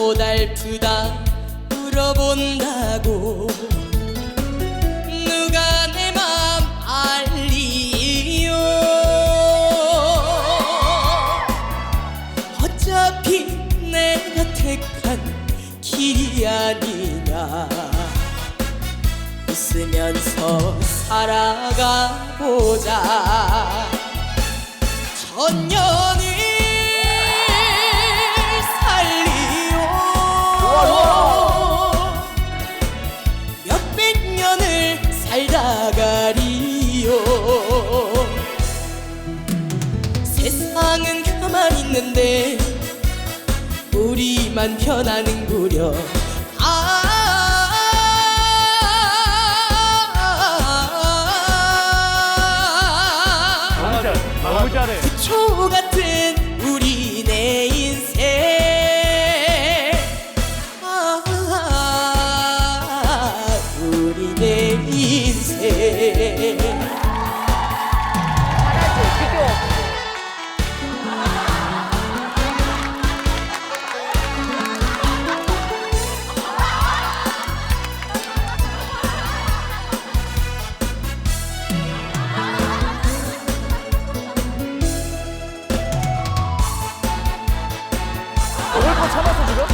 고달프다 물어본다고. 누가 내 맘 알리요? 어차피 내가 택한 길이 아니냐 웃으면서 살아가 보자. 천년 살다가리요. 세상은 가만히 있는데 우리만 변하는구려. 아 너무 잘, 잘해. 초 같은 우리 오늘 거 참았어 지금?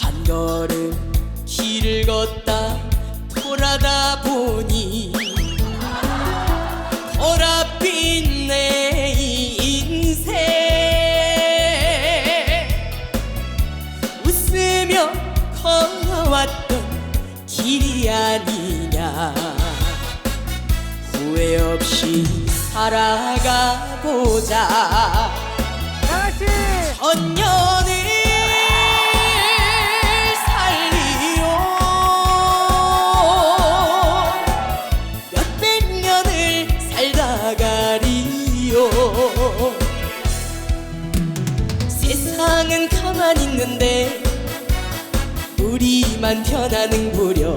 한 걸음 길을 걷다 돌아다 보니 걸어왔던 길이 아니냐. 후회 없이 살아가 보자. 다같이 천년을 살리요 몇백 년을 살다 가리요 세상은 가만히 있는데 우리만 변하는구려